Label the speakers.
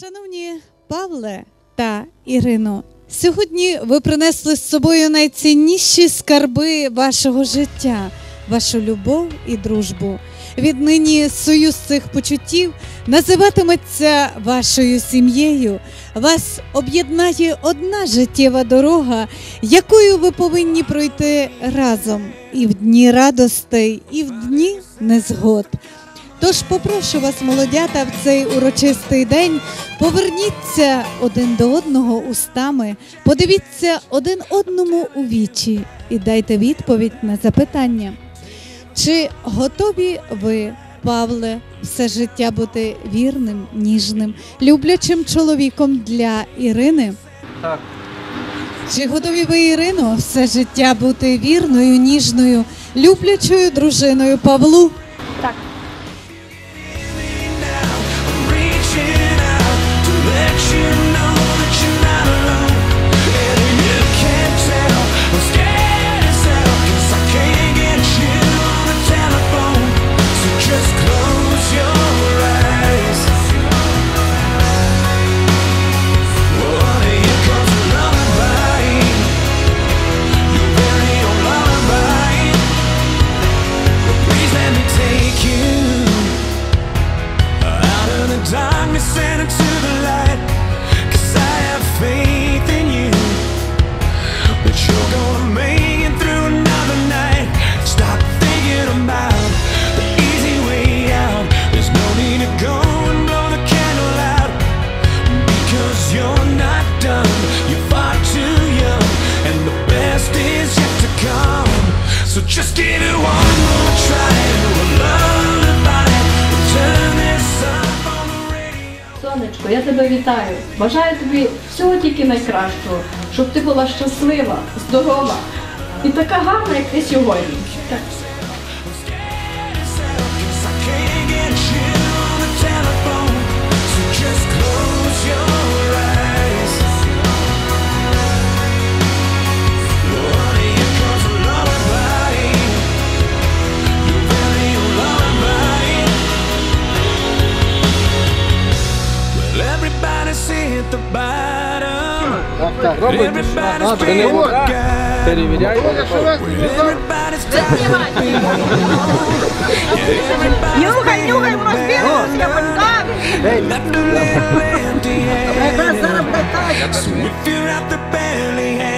Speaker 1: Шановні Павле та Ірино, сьогодні ви принесли з собою найцінніші скарби вашого життя, вашу любов і дружбу. Віднині союз цих почуттів називатиметься вашою сім'єю. Вас об'єднає одна життєва дорога, якою ви повинні пройти разом і в дні радостей, і в дні незгод. Тож попрошу вас, молодята, в цей урочистий день поверніться один до одного устами, подивіться один одному у вічі і дайте відповідь на запитання. Чи готові ви, Павле, все життя бути вірним, ніжним, люблячим чоловіком для Ірини?
Speaker 2: Так.
Speaker 1: Чи готові ви, Ірино, все життя бути вірною, ніжною, люблячою дружиною Павлу?
Speaker 3: Сонечко, я тебе вітаю. Бажаю тобі всього тільки найкращого, щоб ти була щаслива, здорова і така гарна, як ти сьогодні. Так.
Speaker 4: see at the bottom. Everybody's being
Speaker 2: guided.
Speaker 4: Everybody's tired of being
Speaker 5: Нюхай, нюхай, у нас белый,
Speaker 4: я понял. A little